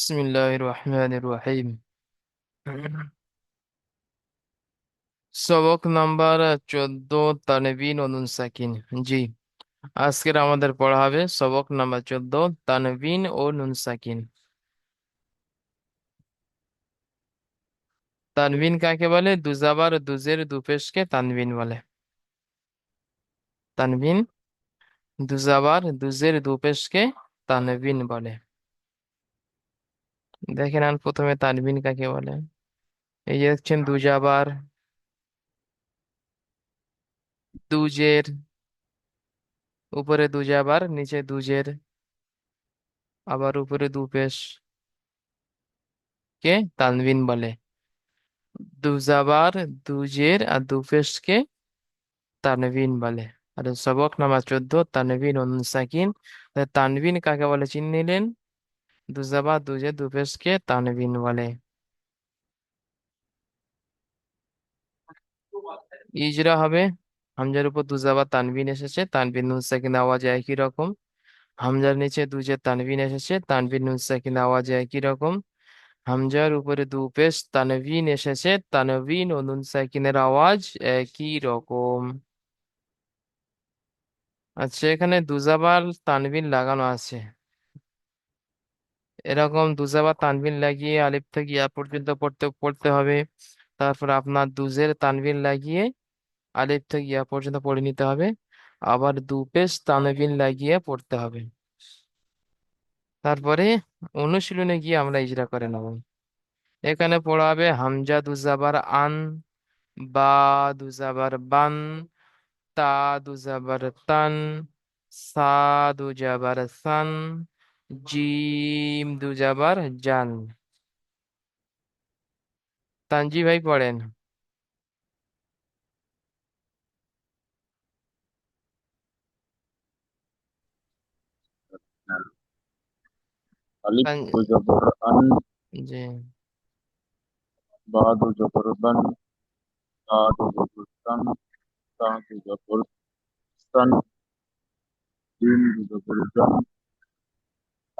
بسم الله الرحمن الرحيم সবক নাম্বার চোদ্দ তানবিন ও নুন সাকিন জি আজকের আমাদের পড়া হবে সবক নাম্বার চোদ্দ তানবিন ও নুন সাকিন তানবিন কাকে বলে দুজাবার দুজের দুপেশকে তানবিন বলে তানবিন দুজাবার দুজের দুপেশকে তানবিন বলে দেখে নেন প্রথমে তানবিন কাকে বলে এই যে দেখছেন দুজাবার দুজের উপরে দুজাবার নিচে দুজের আবার উপরে দুপেশ কে তানবিন বলে দুজাবার দুজের আর দুপেশকে তানবিন বলে আর সবক নাম্বার চোদ্দ তানবিন সাকিন তানবিন কাকে বলে চিন দুজাবার দুজের দুপেশকে তানবিন বলে ইজরা হবে হামজার উপর দুজাবার তানবিন এসেছে তানবিন নুন সাকিন আওয়াজ একই রকম হামজার নিচে দুজে তানবিন এসেছে তানবিন নুন সাকিন আওয়াজ একই রকম হামজার উপরে দু পেশ তানবিন এসেছে তানবিন ও নুন সাকিনের আওয়াজ একই রকম আচ্ছা এখানে দুজাবার তানবিন লাগানো আছে এরকম দুজাবার তানবিন লাগিয়ে আলিফ থেকে ইয়া পর্যন্ত পড়তে পড়তে হবে। তারপর আপনার দুজের তানবিন লাগিয়ে আলিফ থেকে ইয়া পর্যন্ত পড়ে নিতে হবে। আবার দু পেশ তানবিন লাগিয়ে পড়তে হবে। তারপরে অনুশীলনে গিয়ে আমরা ইজরা করে নেব। এখানে পড়া হবে হামজা দুজাবার আন, বা দুজাবার বান, তা দুজাবার তান, সা দুজাবার সান জিম দুজাবার জান তানজি ভাই পড়েন। আলিফ জবর আন জি। বা দু জবর বান তা দু জবর তান তা দু জবর সান জিম দু জবর জান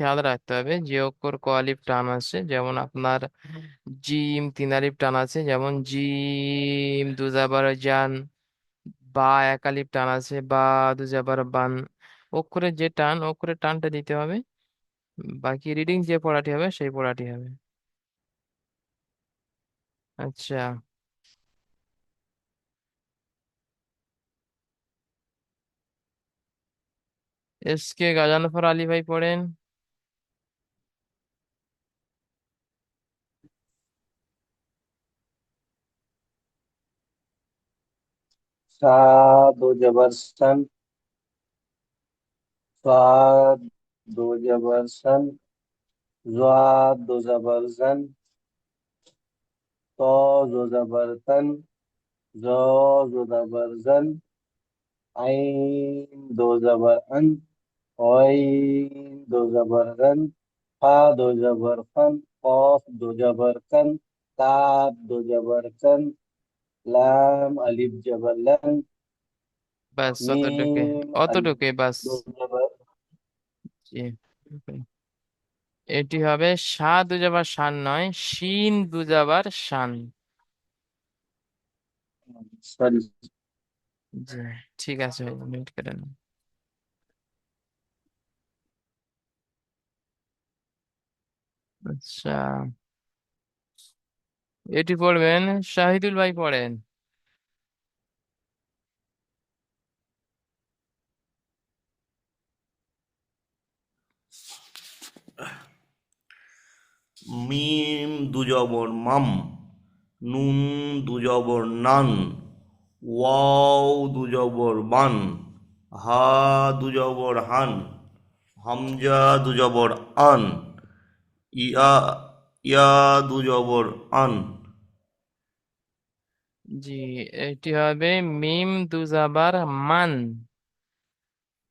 খেয়াল রাখতে হবে। যে অক্ষর ক আলিফ টান আছে, যেমন আপনার জিম তিন আলিফ টান আছে, যেমন জিম দুজাবার জান বা এক আলিফ টান আছে বা দুজাবার বান। অক্ষরের যে টান অক্ষরের টানটা দিতে হবে। বাকি রিডিং যে পড়াটি হবে, সেই পড়াটি হবে। আচ্ছা। এসকে গাজানফর আলী ভাই পড়েন। সা দো জবর সন সাদ দো জবর সন জাদ দো জবর জন তো দো জবর তন জো দো জবর জন আইন দো জবর আন ওয়াইন দো জবর রন ফা দো জবর ফন লাম আলিফ জবর লন ব্যাস অতটুকু মিম আলিফ অতটুকুই বাস জবর জি এটি হবে সা দুজাবার শান নয় শিন দুজাবার শান। সরি জি ঠিক আছে মিউট করে নিন আচ্ছা। এটি পড়বেন, শাহিদুল ভাই পড়েন। মিম দুজবর মাম, নুন দুজবর নান, ওয়াও দুজবর বান, হা দুজবর হান, হামজা দুজবর আন, ইয়া ইয়া দুজবর আন। জি এটি হবে মিম দুজাবার মান।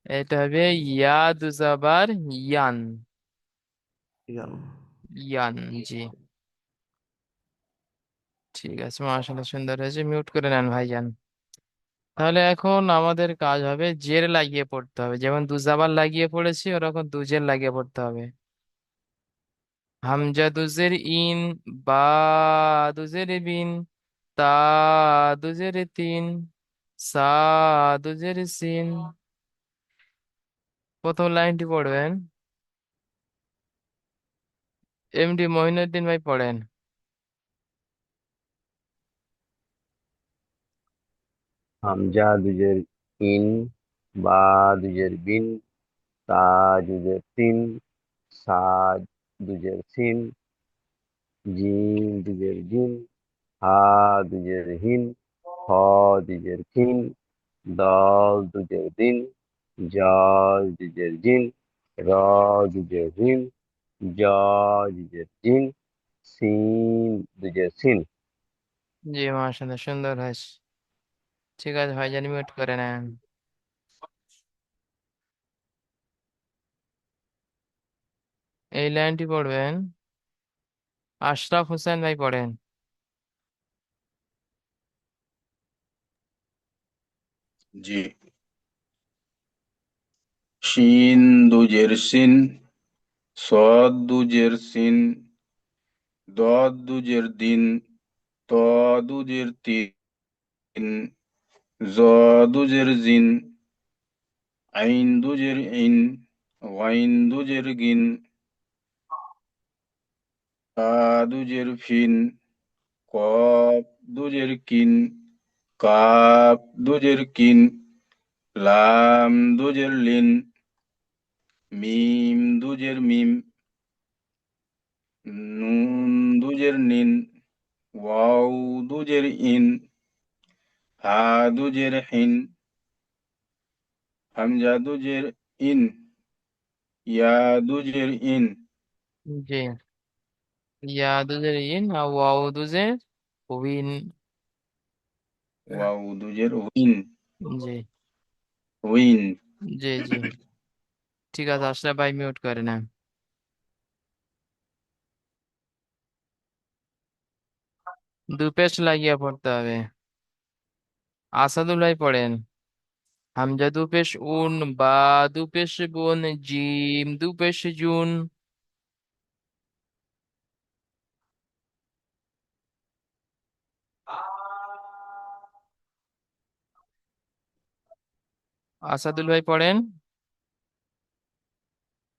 এটা হবে ইয়া দুজাবার ইয়ান। ইয়ান। ইয়ান জি। ঠিক আছে মাশাআল্লাহ সুন্দর হয়েছে। মিউট করে নেন ভাইজান। তাহলে এখন আমাদের কাজ হবে জের লাগিয়ে পড়তে হবে। যেমন দুজাবার লাগিয়ে পড়েছি ওরকম দুজের লাগিয়ে পড়তে হবে। হামজা দুজের ইন বা দুজের বিন। তা দুজের তিন, সা দুজের সিন। প্রথম লাইনটি পড়বেন। এমডি মহিনুদ্দিন ভাই পড়েন। হামজা দুজের ইন বা দুজের বিন, তা দুজের তিন, সা দুজের সিন জিম দুজের জিন হা দুজের হিন খ দুজের খিন দল দুজের দিন, জল দুজের জিন, র দুজের রিন জ দুজের জিন, সিন দুজের সিন। জি, মাশাআল্লাহ, সুন্দর হয়েছে। ঠিক আছে, ভাইজান মিউট করে নেন। এই লাইনটি পড়বেন, আশরাফ হোসেন ভাই পড়েন। জি। শিন দুজের সিন, সদ দুজের সিন, দদ দুজের দিন, ত দুজের তিন, জ দুজের জিন, আইন দুজের ইন, ওয়াইন দুজের গিন কা দুজের ফিন কপ দুজের কিন। কাপ দুজের কিন লাম দুজের লিন মিম দুজের মিম নুন দুজের নিন ওয়াও দুজের ইন হা দুজের হিন হামজা দুজের ইন ইয়া দুজের ইন জি ইয়া দুজের ইন আর ওয়াও দুজের উইন জি উইন জি জি ঠিক আছে আশরাফ ভাই মিউট করে নেন দু পেশ লাগিয়ে পড়তে হবে আসাদুল ভাই পড়েন হামজা দু পেশ উন বা দু পেশ বুন জিম দু পেশ জুন আসাদুল ভাই পড়েন।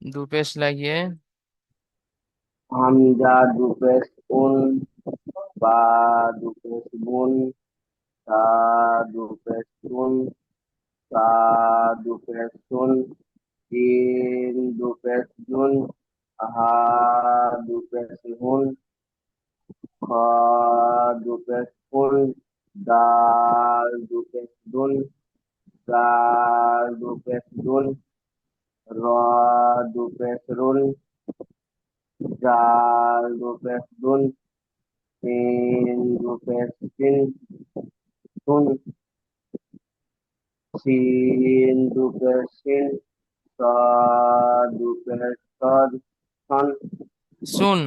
দু পেশ লাগিয়ে। হামজা দুপেশ উন, বা দু দুপেশ বুন, তা দুপেশ সুন তা দুপেশ সুন তিন দু দুপেশ জুন, হা দুপেশ হুন, খ দুপেশ ফুল দাল দুপেশ দুন গাল দুপেশ দুন র দুপেশ রুন জাল দুপেশ দুন তিন দুপেশ তিন সুন সিন দুপেশ সিন সদ দুপেশ সদ সন শুন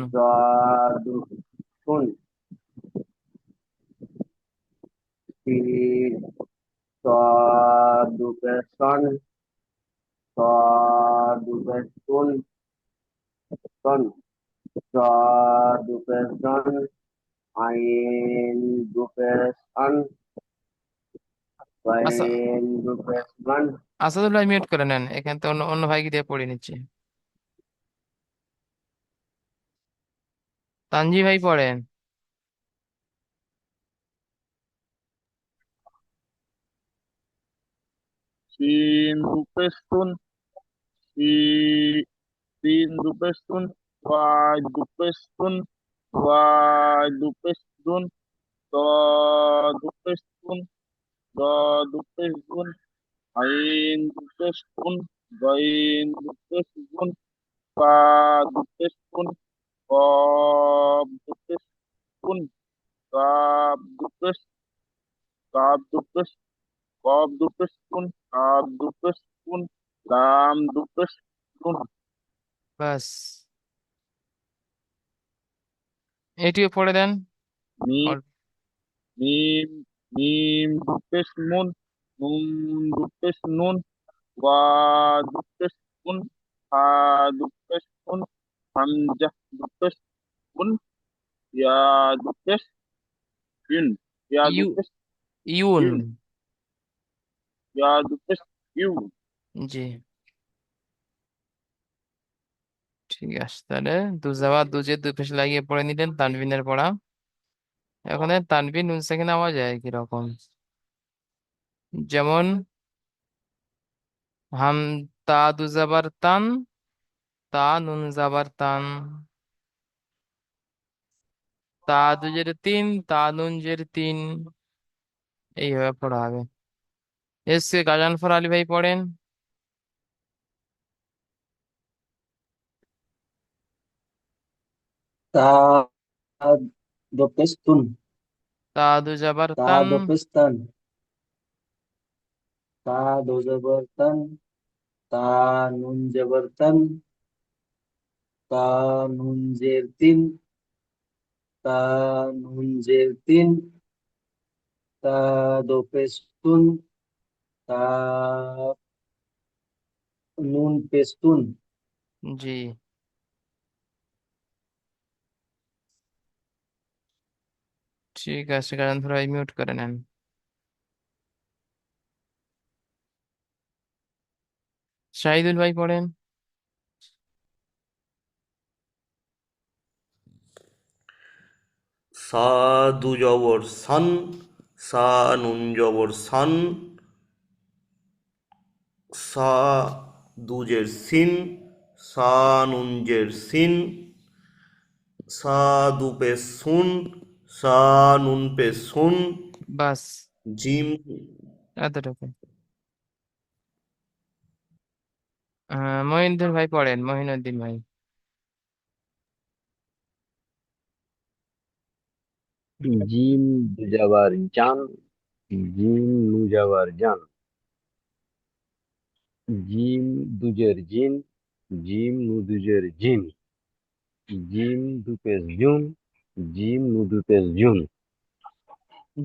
সদ দু- সুন সিন সদ দুপেশ সন সদ দুপেশ সুন সন সদ দুপেশ সন আইন দুপেশ আন আচ্ছা। আইন দুপেশ গান আসাদুল ভাই মিউট করে নেন এখান থেকে অন্য অন্য ভাইকে দিয়ে পড়িয়ে নিচ্ছি। তানজি ভাই পড়েন। Sin gupestun. Si sin gupestun. Wa gupestun. Wa gupestun. Do gupestun. Do gupestun. Ain gupestun. Gain gupestun. Pa gupestun. Ko gupestun. Ka gupestun. Ka gupestun. কফ দুটো স্পুন কাপ দুটো স্পুন লাম দুটো স্পুন। ব্যাস। এটিও পড়ে দেন। মিম অল্প মিম মিম দুটো নুন নুন দুটো নুন ওয়া দুটো স্পুন হা দুটো স্পুন হামজা দুটো স্পুন ইয়া দুটো স্পুন ইয়া দুটো ইউন স্পুন ইয়া দুটো স্পুন জি। ঠিক আছে, তাহলে দুজাবা দুজে দুই পেশ লাগিয়ে পড়ে নিলেন তানবিনের পড়া। এখন এই তানবিন নুন সেকেন্ড আওয়াজ হয় কীরকম। যেমন, হাম তা দুজাবার তান, তা নুন জাবার তান। তা দুজের তিন, তা নুন জের তিন। এইভাবে পড়া হবে। এসে গাজানফর আলী ভাই পড়েন তা দো পেশ তুন তা দুজাবার তা তান দো পেশ তান তা দো জবর তান তা নুন জবর তান তা নুন জের তিন তা নুন জের তিন তা দো পেশ তুন তা নুন পেশ তুন জি। ঠিক আছে গাজানফর ভাই মিউট করে নেন। শাহিদুল ভাই পড়েন। সা দু জবর সান সা নুন জবর সান। সা দুজের সিন সা নুন জের সিন সা দু পে সুন সা নুন পে সুন বাস। জিম এতটুকু মহিউদ্দিন ভাই পড়েন মহিনুদ্দিন ভাই। জিম দুজাবার জান জিম নুজাবার জান। জিম দুজের জিন জিম নুদুজের জিন। জিম দুপেশ জুন জিম নুদুপেশ জুন।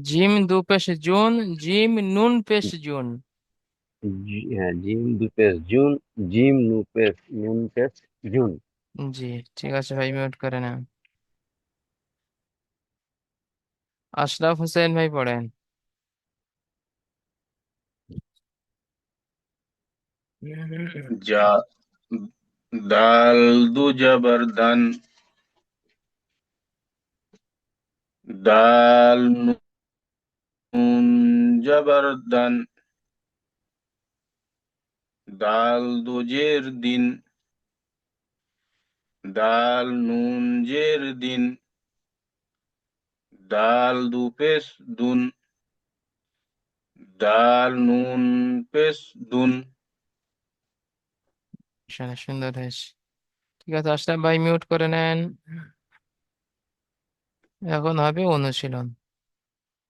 জিম দু পেশ জুন জিম নুন পেশ জুন। হ্যাঁ জিম দুপেশ জুন জিম নুপেশ নুন পেশ জুন। জি ঠিক আছে ভাই মিউট করে নেন আশরাফ হোসেন ভাই পড়েন। যা দাল দু জবর দান দাল নুন জবর দান দাল দু জের দিন দাল নুন জের দিন দাল দু পেশ দুন দাল নুন পেশ সুন্দর হয়েছে ঠিক আছে আশরাফ ভাই মিউট করে নেন। এখন হবে অনুশীলন।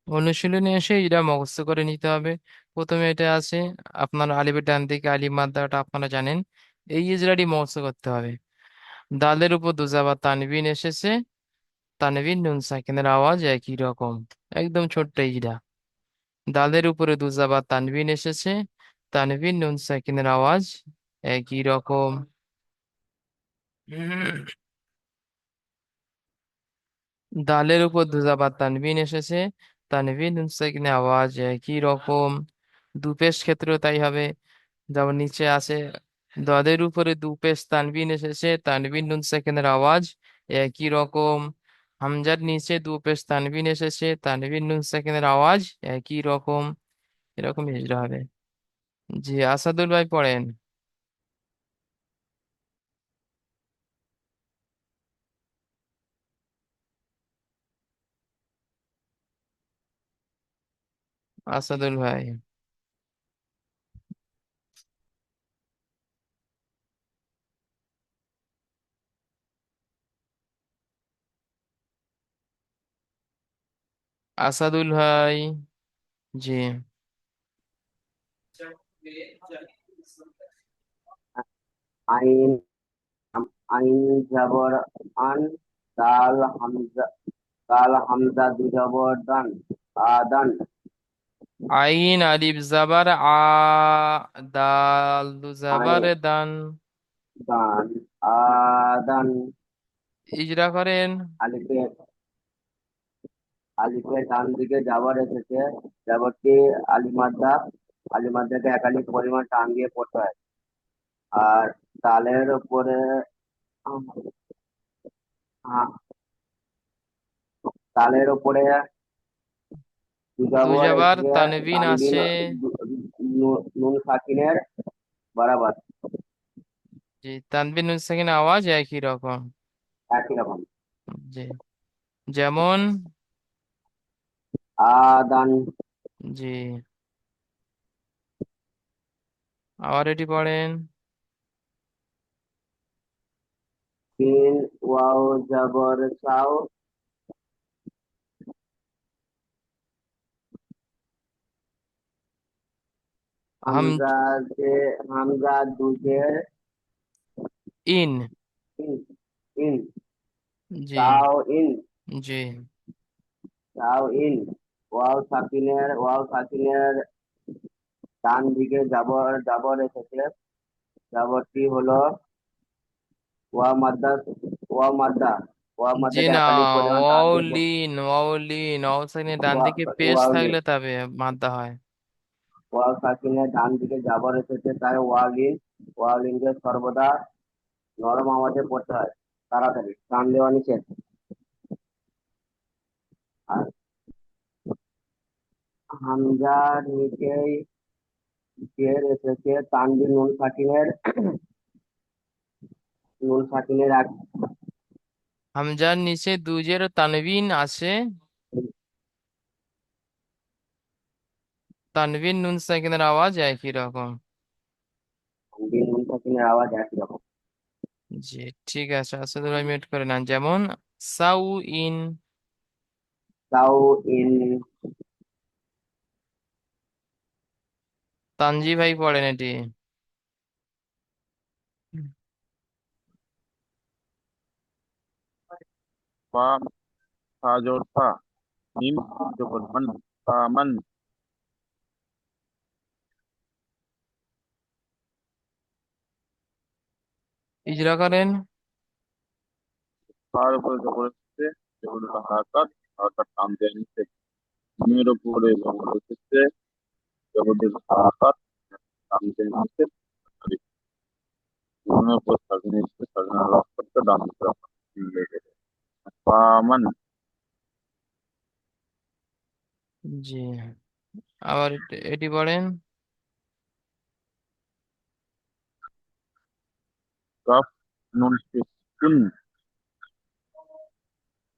অনুশীলনে এসে এটা মুখস্থ করে নিতে হবে। প্রথমে এটা আছে আপনার আলিফের ডান দিকে আলিফ মাদ্রাটা আপনারা জানেন। এই ইজরাটি মুখস্থ করতে হবে। দালের উপর দুজাবা তানবিন এসেছে। তানবিন, নুন, সাকিনের আওয়াজ একই রকম। একদম ছোট্ট ইজরা। দালের উপরে দুজাবা তানবিন এসেছে। তানবিন, নুন, সাকিনের আওয়াজ একই রকম। দালের উপর দুজাবা তানবিন এসেছে। তানবিন সাকিনের আওয়াজ একই রকম। দুপেশ ক্ষেত্রেও তাই হবে। যেমন নিচে আছে দাদের উপরে দুপেশ তানবিন এসেছে। তানবিন নুন সেকেন্ডের আওয়াজ একই রকম। হামজার নিচে দুপেশ তানবিন এসেছে। তানবিন নুন সাকিনের আওয়াজ একই রকম। এরকম হিজড়া হবে। জি, আসাদুল ভাই পড়েন। আসাদুল ভাই। আসাদুল ভাই, জি। আইন আইন জবর আন দাল হামজা দাল হামজা দু জবর দান, আদান। আইন আলিফ জাবার আ দাল জাবার দান দান আদান ইজরা করেন। আলিফে আলিফের ডান দিকে জাবর এসেছে। জাবরটি আলিমাদ্দা আলিমাদ্দাকে একাধিক পরিমাণ টান দিয়ে পড়তে হয়। আর তালের উপরে তালের উপরে দুজাবর তানবিন আছে। নুন সাকিনের বরাবর। জি তানবিন নুন সাকিন আওয়াজ একই রকম। একই রকম। জি যেমন? আদান। জি। আবার এটি পড়েন। সিন ওয়াও জবর সাও হামজা যে হামজা দুজের ইন। ইন জি। তাও ইন। জি। তাও ইন। ওয়াও সাকিনের ওয়াও সাকিনের ডান দিকে জাবর জাবর এসেছে। জাবরটি হলো ওয়া মাদ্দা ওয়া মাদ্দা ওয়া জি মাদ্দাকে না ওয়াও সাকিনের ডান দিকে পেশ থাকলে তবে মাদ্দা হয়। ওয়াও সাকিনের ডান দিকে জাবর এসেছে, তাই ওয়ালিন ওয়ালিনকে সর্বদা নরম আওয়াজে পড়তে হয়, তাড়াতাড়ি। টান দেওয়া নিষেধ আর হামজার নিচেই জের এসেছে তানবির নুন সাকিনের নুন সাকিনের আগ। হামজার নিচে দুজের তানবিন আছে। তানবিন নুন সাকিনের আওয়াজ একই রকম। তানবির নুন সাকিনের আওয়াজ একই রকম। জি ঠিক আছে আসাদ ভাই মিউট করে নেন যেমন সাউ ইন। তাও ইন। তানজি ভাই পড়েন এটি। ফা ফা জোর ফা মিম জবর মান ফামান ইজরা করেন। ফার উপরে জবর এসেছে জবর হারাকাত হারাকাত টান দেওয়া নিচে মিমের উপরে জবর এসেছে জবর হারাকাত নিচে উপর সাজানো ডান দিকে রাখা লেগে ফামান জি। আবার এটি- এটি পড়েন। কাফ নুন পেশ কুন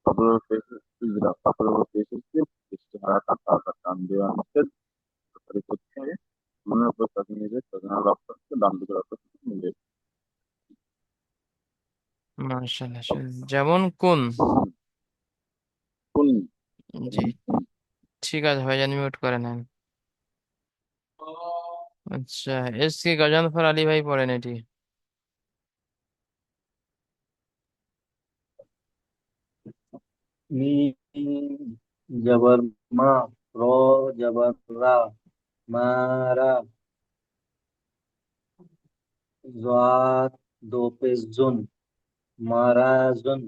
কাপড়ের পেশ ইজরা কাপড়ের পেশ এসেছে হারাকাত হারাকাত টান দেওয়া নিচে তারপরে করতে উপর সাজিয়ে নিচে সাজানো রাস্তাটা ডান দিকে রাখা মিলে মাশাআল্লাহ যেমন কোন? কুন? জি। ঠিক আছে ভাইজান মিউট করে নেন। আচ্ছা এস কে গজানফর আলী ভাই পড়েন এটি। মিম জবর মা র জবর রা মারা জাত দো পেশ জুন মারাজুন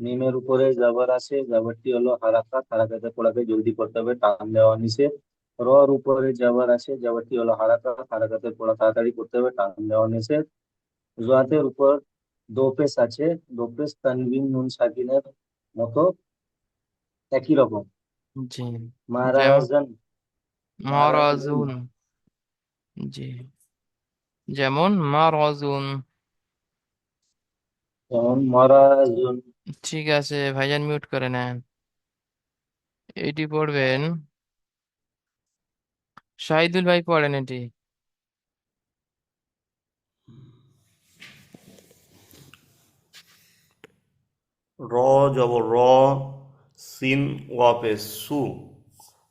মিমের উপরে জাবর আছে জাবরটি হলো হারাকাত হারাকাতে পড়াকে জলদি পড়তে হবে টান দেওয়া নিষেধ রর উপরে জাবর আছে জাবরটি হলো হারাকাত হারাকাতে পড়া তাড়াতাড়ি করতে হবে টান দেওয়া নিষেধ জাতের উপর দো পেশ আছে দো পেশ তানবিন নুন সাকিনের মতো একই রকম। জি। যেমন মারাজান মারাজুন জি। যেমন মারাজুন যেমন মারাজুন ঠিক আছে ভাইজান মিউট করে নেন। এটি পড়বেন শাহিদুল ভাই পড়েন এটি। র জবর র, সিন ওয়াপে সু,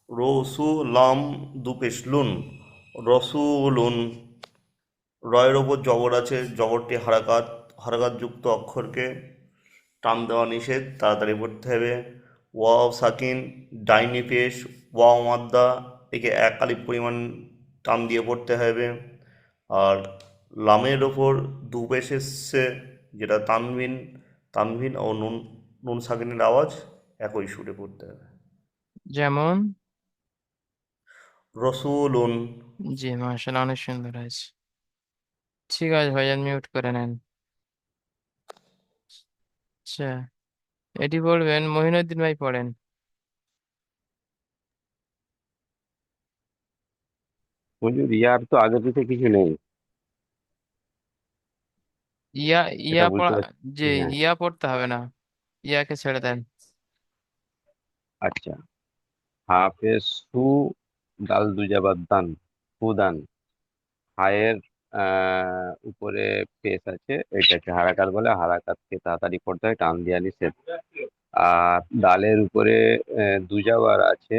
রসু লাম দুপেশ লুন, রসুলুন। রয়ের ওপর জবর আছে জবরটি হারাকাত, হারাকাতযুক্ত অক্ষরকে টান দেওয়া নিষেধ, তাড়াতাড়ি পড়তে হবে। ওয়াও সাকিন, ডাইনি পেশ, ওয়াও মাদ্দা, একে এক আলিফ পরিমাণ টান দিয়ে পড়তে হবে। আর লামের ওপর দু পেশ এসছে, যেটা তানবিন তানবিন ও নুন নুন সাকিনের আওয়াজ একই সুরে পড়তে হবে। যেমন? রসুলুন। জি মাশাআল্লাহ অনেক সুন্দর হয়েছে। ঠিক আছে ভাইজান মিউট করে নেন। আচ্ছা এটি বলবেন মহিনুদ্দিন ভাই পড়েন। হুজুর ইয়ার তো আগে পিছে কিছু নেই। ইয়া ইয়া পড়া পারছি। জি হ্যাঁ। ইয়া পড়তে হবে না ইয়াকে ছেড়ে দেন। আচ্ছা। হাফেজ সু দাল দুজাবার দান সুদান হায়ের আহ, উপরে পেশ আছে এটাকে হারাকাত বলে হারাকাতকে তাড়াতাড়ি পড়তে হয় টান দেওয়া নিষেধ আর ডালের উপরে আহ, দুজাবার আছে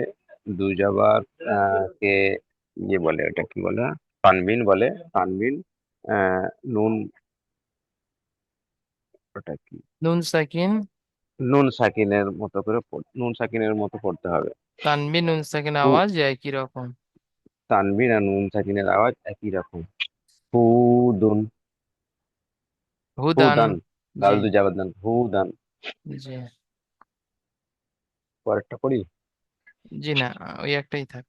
দুজাবার আহ, কে ইয়ে বলে ওটা কি বলে তানবিন বলে তানবিন আহ, নুন ওটা কি? নুন সাকিন। নুন সাকিনের মতো করে পড়- নুন সাকিনের মতো পড়তে হবে। তানবিন নুন সাকিন আওয়াজ একই রকম। তানবিন আর নুন সাকিনের আওয়াজ একই রকম। হুদুন। হুদান। হুদান। দাল জি। দুজাবার দান হুদান। জি। পরেরটা পড়ি? জি না ওই একটাই থাক।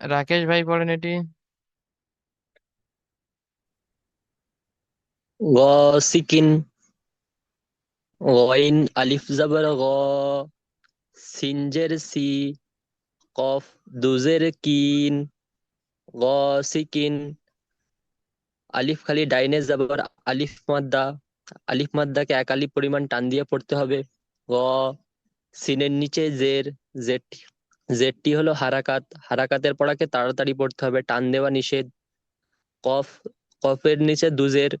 রাকেশ ভাই পড়েন এটি। গ সিকিন, গইন, আলিফ জবর, গ সিনজের সি, কফ দুজের কিন, গ সিকিন, আলিফ খালি ডাইনে জবর, আলিফ মাদ্দা, আলিফ মাদ্দাকে এক আলিফ পরিমাণ টান দিয়ে পড়তে হবে, গ সিনের নিচে জের, জেরটি জেরটি হলো হারাকাত, হারাকাতের পড়াকে তাড়াতাড়ি পড়তে হবে, টান দেওয়া নিষেধ, কফ, কফের নিচে দুজের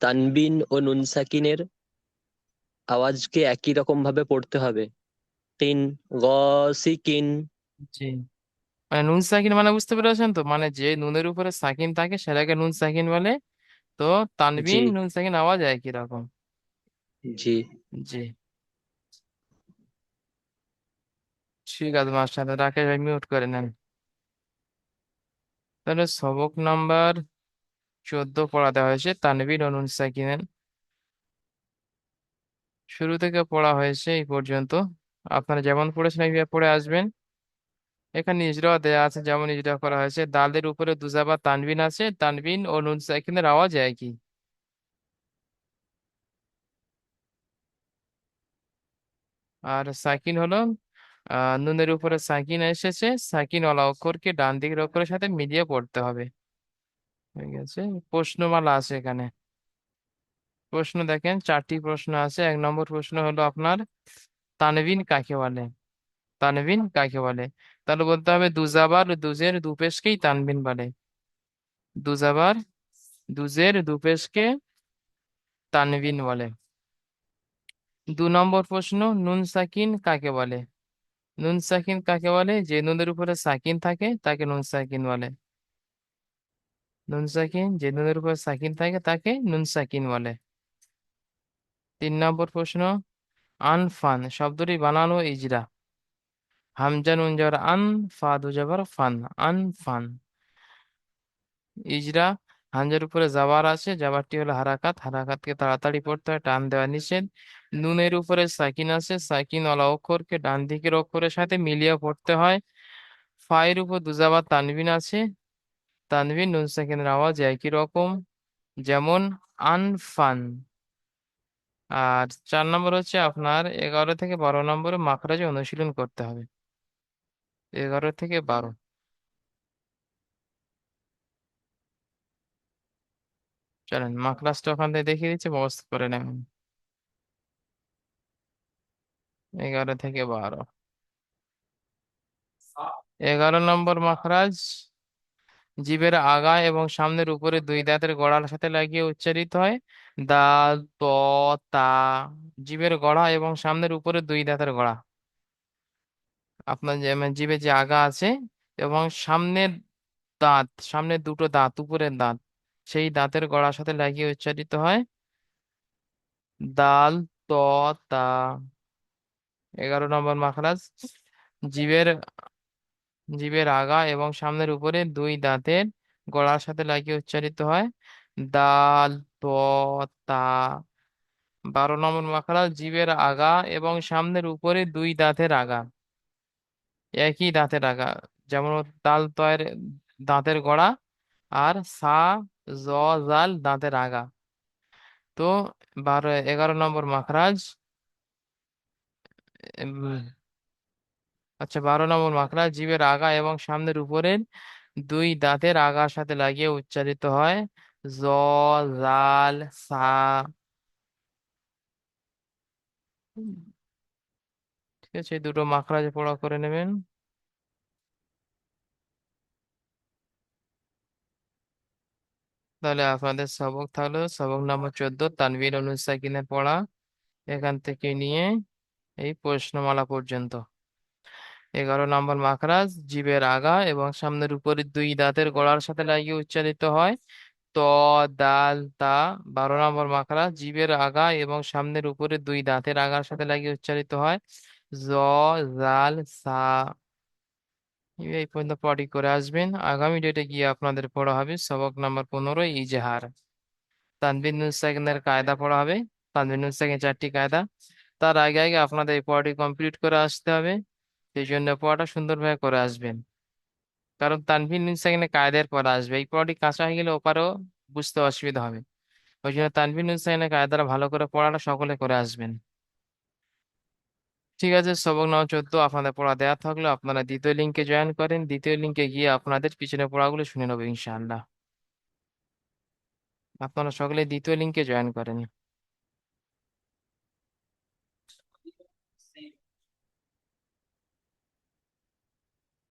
তানবিন ও নুন সাকিনের আওয়াজকে একই রকম ভাবে পড়তে হবে। তিন গ সিকিন। জি। মানে নুন সাকিন মানে বুঝতে পেরেছেন তো? মানে যে নুনের উপরে সাকিন থাকে সেটাকে নুন সাকিন বলে। তো তানবিন নুন সাকিন আওয়াজ একই রকম। জি। জি। ঠিক আছে মাস্টার রাকেশ ভাই মিউট করে নেন। তাহলে সবক নাম্বার চোদ্দ পড়া দেওয়া হয়েছে তানবিন ও নুন শুরু থেকে পড়া হয়েছে এই পর্যন্ত। আপনারা যেমন পড়েছেন এইভাবে পড়ে আসবেন। এখানে ইজরা দেয়া আছে, যেমন ইজরা করা হয়েছে দালের উপরে দুজাবা তানবিন আছে তানবিন ও নুন সাকিনের আওয়াজ একই। আর সাকিন হলো নুনের উপরে সাকিন এসেছে সাকিন ওলা অক্ষরকে ডান দিকের অক্ষরের সাথে মিলিয়ে পড়তে হবে। হয়ে গেছে। প্রশ্নমালা আছে এখানে। প্রশ্ন দেখেন, চারটি প্রশ্ন আছে। এক নম্বর প্রশ্ন হলো আপনার তানবিন কাকে বলে? তানবিন কাকে বলে? তাহলে বলতে হবে, দুজাবার দুজের দুপেশকেই তানবিন বলে। দুজাবার দুজের দুপেশকে তানবিন বলে। দু নম্বর প্রশ্ন, নুন সাকিন কাকে বলে? নুন সাকিন কাকে বলে? যে নুনের উপরে সাকিন থাকে, তাকে নুন সাকিন বলে। নুন সাকিন যে নুনের উপরে সাকিন থাকে, তাকে নুন সাকিন বলে। তিন নম্বর প্রশ্ন, আনফান, শব্দটি বানানো ইজরা। হামজা, নুন জবর আন, ফা, দু জবর ফান ইজরা, হামজার উপরে জাবার আছে জাবারটি হলো হারাকাত। হারাকাতকে তাড়াতাড়ি পড়তে হয়, টান দেওয়া নিষেধ। নুনের উপরে সাকিন আছে, সাকিন ওলা অক্ষরকে ডান দিকের অক্ষরের সাথে মিলিয়ে পড়তে হয়। ফায়ের উপর দুজাবার তানবিন আছে তানবিন নুন সাকিনের আওয়াজ একই রকম, যেমন আনফান। আর চার নম্বর হচ্ছে আপনার এগারো থেকে বারো নম্বরে মাখরাজে অনুশীলন করতে হবে। এগারো থেকে বারো। চলেন, মাখরাজটা ওখান থেকে দেখিয়ে দিচ্ছে, ব্যবস্থা করে নেবেন এগারো থেকে বারো। এগারো নম্বর মাখরাজ জিভের আগা এবং সামনের উপরে দুই দাঁতের গোড়ার সাথে লাগিয়ে উচ্চারিত হয়। দাল ত, তা জিভের গোড়া এবং সামনের উপরে দুই দাঁতের গোড়া। আপনার যে মানে জিভে যে আগা আছে এবং সামনের দাঁত, সামনের দুটো দাঁত, উপরের দাঁত, সেই দাঁতের গোড়ার সাথে লাগিয়ে উচ্চারিত হয়। দাল, ত, তা। এগারো নম্বর মাখরাজ। জিভের জিভের আগা এবং সামনের উপরে দুই দাঁতের গলার সাথে লাগিয়ে উচ্চারিত হয়। দাল, ত, তা। বারো নম্বর মাখরাজ জিভের আগা এবং সামনের উপরে দুই দাঁতের আগা। একই দাঁতের আগা, যেমন তাল তয়ের দাঁতের গোড়া আর সা, জ, জাল দাঁতের আগা। তো বারো, এগারো নম্বর মাখরাজ আচ্ছা বারো নম্বর মাখরাজ জিভের আগা এবং সামনের উপরের দুই দাঁতের আগার সাথে লাগিয়ে উচ্চারিত হয়, জ জাল সা। ঠিক আছে দুটো মাখরাজ পড়া করে নেবেন। তাহলে আপনাদের সবক থাকল সবক নম্বর চোদ্দ, তানভীর অনু সাকিনের পড়া, এখান থেকে নিয়ে এই প্রশ্নমালা পর্যন্ত। এগারো নম্বর মাখরাজ জিভের আগা এবং সামনের উপরের দুই দাঁতের গোড়ার সাথে লাগিয়ে উচ্চারিত হয়। ত দাল তা, বারো নম্বর মাখরাজ জিভের আগা এবং সামনের উপরে দুই দাঁতের আগার সাথে লাগিয়ে উচ্চারিত হয়। জ, জাল, সা। এই পর্যন্ত পড়ি করে আসবেন। আগামী ডেটে গিয়ে আপনাদের পড়া হবে সবক নাম্বার পনেরো, ইজহার। তানবির নুন কায়দা পড়া হবে। তানবির নুন চারটি কায়দা। তার আগে আগে আপনাদের এই পড়াটি কমপ্লিট করে আসতে হবে। সেই জন্য পড়াটা সুন্দরভাবে করে আসবেন। কারণ তানভীর নুন কায়দার পড়া আসবে। এই পড়াটি কাঁচা হয়ে গেলে ওপারেও বুঝতে অসুবিধা হবে। ওই জন্য তানভীর নুন সাকিনের কায়দাটা ভালো করে পড়াটা সকলে করে আসবেন। ঠিক আছে সবক নাম চোদ্দ, আপনাদের পড়া দেওয়া থাকলে। আপনারা দ্বিতীয় লিঙ্কে জয়েন করেন। দ্বিতীয় লিঙ্কে গিয়ে আপনাদের পিছনে পড়াগুলো শুনে নেব ইনশাআল্লাহ। আপনারা সকলে দ্বিতীয় লিঙ্কে জয়েন করেন।